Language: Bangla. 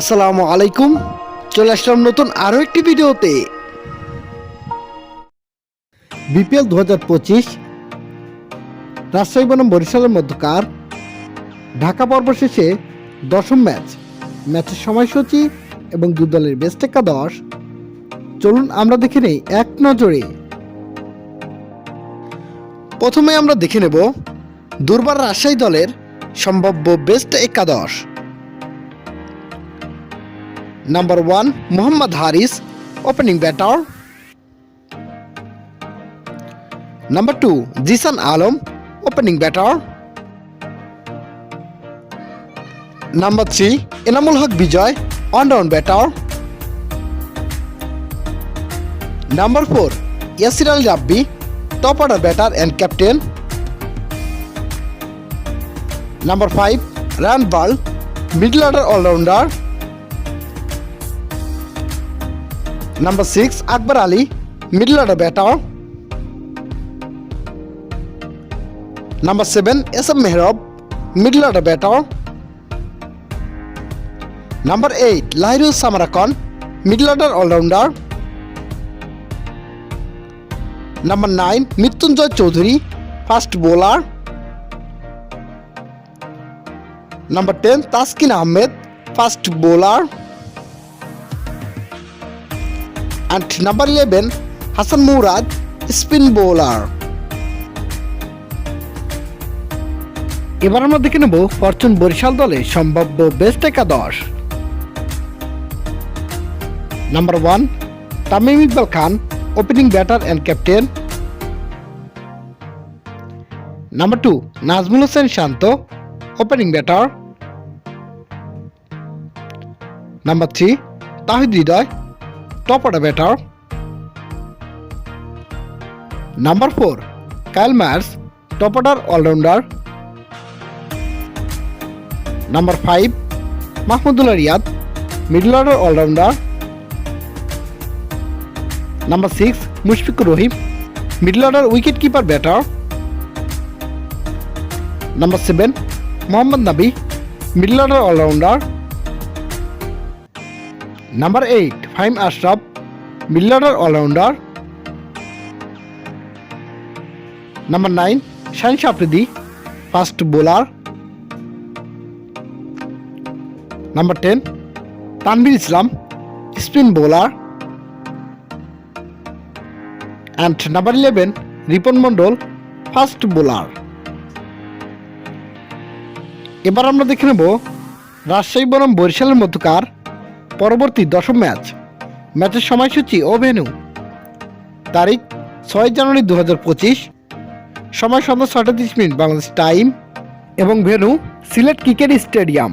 আসসালামু আলাইকুম। চলে আসলাম নতুন আরও একটি ভিডিওতে। বিপিএল দু হাজার পঁচিশ, রাজশাহী বনাম বরিশালের মধ্যকার। ঢাকা পর্ব শেষে দশম ম্যাচ। ম্যাচের সময়সূচি এবং দু দলের বেস্ট একাদশ। চলুন আমরা দেখে নেই এক নজরে। প্রথমে আমরা দেখে নেব দুর্বার রাজশাহী দলের সম্ভাব্য বেস্ট একাদশ। Number 1 Muhammad Haris opening batter Number 2 Jisan Alam opening batter Number 3 Enamul Haq Bijoy on down batter Number 4 Yasir Al Rabbi top order batter and captain Number 5 Ran Ball middle order all-rounder Number 6 Akbar Ali middle order batter Number 7 SM Mehrab middle order batter Number 8 Lahirul Samarakon middle order all-rounder Number 9 Mitunjoy Chaudhary fast bowler Number 10 Taskin Ahmed fast bowler and number 11 Hassan Murad, spin bowler. এবার আমরা দেখে নেব ফরচুন বরিশাল দলে সম্ভাব্য বেস্ট একাদশ। Number one Tamim Iqbal Khan opening batter and captain number two Najmul Hossain Shanto opening batter number three Towhid Hridoy top order batter. Number 4 Kyle Myers, top order all-rounder. Number 5 Mahmudullah Riyad, middle order all-rounder. Number 6 Mushfiqur Rahim, middle order wicket keeper batter. Number 7 Mohammad Nabi, middle order all-rounder. Number eight Faheem Ashraf Miller all-rounder number nine Shaheen Afridi fast bowler number ten Tanvir Islam spin bowler and number eleven Ripon Mondal fast bowler এবার আমরা দেখে নেব রাজশাহী বনাম বরিশালের মধ্যকার পরবর্তী দশম ম্যাচ। ম্যাচের সময়সূচি ও ভেন্যু। তারিখ ছয় জানুয়ারি দু হাজার পঁচিশ। সময় সন্ধ্যা ছটা তিরিশ মিনিট বাংলাদেশ টাইম এবং ভেন্যু সিলেট ক্রিকেট স্টেডিয়াম।